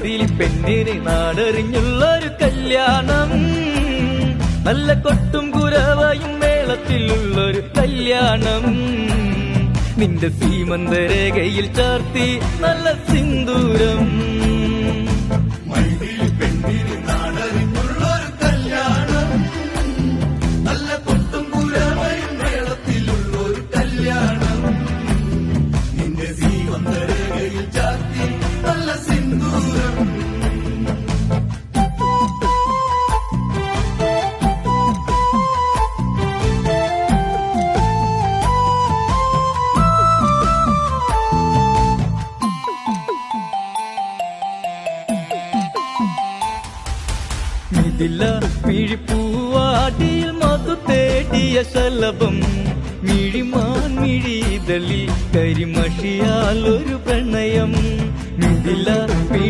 മൈതിരി പെണ്ണിന് നാടറിഞ്ഞുള്ളൊരു കല്യാണം. നല്ല കൊട്ടും കുരവയും മേളത്തിലുള്ളൊരു കല്യാണം. നിന്റെ സീമന്തരേഖയിൽ ചാർത്തി നല്ല സിന്ദൂരം. ഇതില്ല മിഴിപ്പൂവാടിയിൽ മധു തേടിയ ശലഭം. മിഴിമാൻ മിഴിതളിൽ കരിമഷിയാൽ ഒരു പ്രണയം. ഇതില്ല